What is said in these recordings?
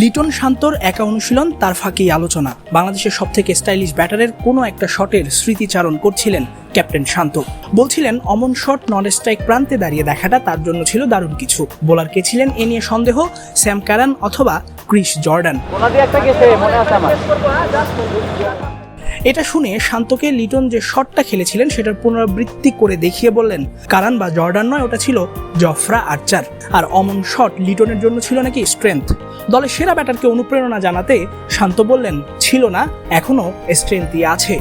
লিটন শান্তর একা অনুশীলন তার ফাঁকেই আলোচনা। বাংলাদেশের সবথেকে স্টাইলিশ ব্যাটারের কোনো একটা শটের স্মৃতিচারণ করছিলেন ক্যাপ্টেন শান্ত। বলছিলেন অমন শট নন স্ট্রাইক প্রান্তে দাঁড়িয়ে দেখাটা তার জন্য ছিল দারুণ কিছু। বোলার কে ছিলেন এ নিয়ে সন্দেহ স্যাম ক্যারান অথবা ক্রিস জর্ডান। এটা শুনে শান্তকে লিটন যে শটটা খেলেছিলেন সেটার পুনরাবৃত্তি করে দেখিয়ে বললেন কারান বা জর্ডান নয় ওটা ছিল জফরা আর্চার। আর অমন শট লিটনের জন্য ছিল নাকি স্ট্রেংথ? দলের সেরা ব্যাটারকে অনুপ্রেরণা জানাতে শান্ত বললেন ছিল না এখনও স্ট্রেংথই আছে।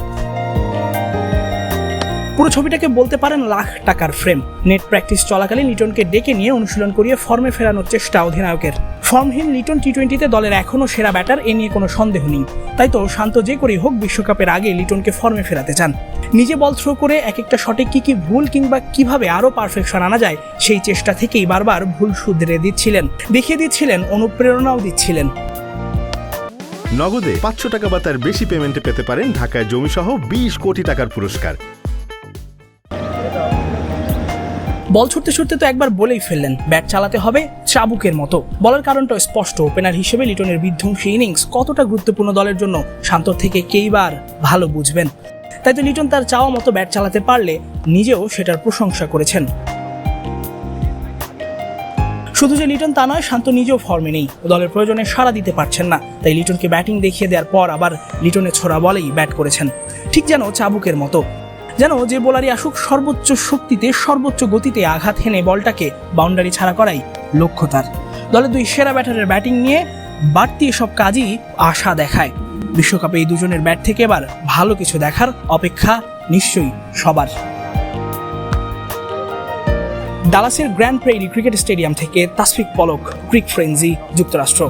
পুরো ছবিটাকে বলতে পারেন লাখ টাকার ফ্রেম নেট প্র্যাকটিস চলাকালীন লিটনকে ডেকে নিয়ে অনুশীলন করিয়ে ফর্মে ফেরানোর চেষ্টা অধিনায়কের। ফর্মহীন লিটন টি টোয়েন্টিতে দলের এখনও সেরা ব্যাটার এ নিয়ে কোনো সন্দেহ নেই। তাই তো শান্ত যে করেই হোক বিশ্বকাপের আগে লিটনকে ফর্মে ফেরাতে চান। নিজে বল থ্রো করে এক একটা শটে কি কি ভুল কিংবা কীভাবে আরও পারফেকশন আনা যায়, সেই চেষ্টা থেকেই বারবার ভুল শুধরে দিচ্ছিলেন। দেখিয়ে দিচ্ছিলেন, অনুপ্রেরণাও দিচ্ছিলেন। নগদে পাঁচশো টাকা বা তার বেশি পেমেন্টে পেতে পারেন ঢাকায় জমিসহ বিশ কোটি টাকার পুরস্কার। বল ছুটতে ছুটতে তো একবার বলেই ফেললেন, ব্যাট চালাতে হবে চাবুকের মতো। বলার কারণটা স্পষ্ট ওপেনার হিসেবে লিটনের বিধ্বংসী ইনিংস কতটা গুরুত্বপূর্ণ দলের জন্য শান্ত থেকে কেইবার ভালো বুঝবেন। তাই তো লিটন তার চাওয়া মতো ব্যাট চালাতে পারলে নিজেও সেটার প্রশংসা করেছেন। শুধু যে লিটন তা নয়, শান্ত নিজেও ফর্মে নেই। দলের প্রয়োজনে সাড়া দিতে পারছেন না। তাই লিটনকে ব্যাটিং দেখিয়ে দেওয়ার পর আবার লিটনের ছোড়া বলেই ব্যাট করেছেন। ঠিক যেন চাবুকের মতো। যেন যে বোলারই আসুক, সর্বোচ্চ শক্তিতে, সর্বোচ্চ গতিতে আঘাত হেনে বলটাকে বাউন্ডারি ছাড়া করাই লক্ষ্য তার। দলের দুই সেরা ব্যাটারের ব্যাটিং নিয়ে বাড়তি এসব কাজই আশা দেখায়। বিশ্বকাপে এই দুজনের ব্যাট থেকে এবার ভালো কিছু দেখার অপেক্ষা নিশ্চয়ই সবার। ডালাসের গ্র্যান্ড প্রেইরি ক্রিকেট স্টেডিয়াম থেকে তাসফিক পলক ক্রিক ফ্রেন্সি যুক্তরাষ্ট্র।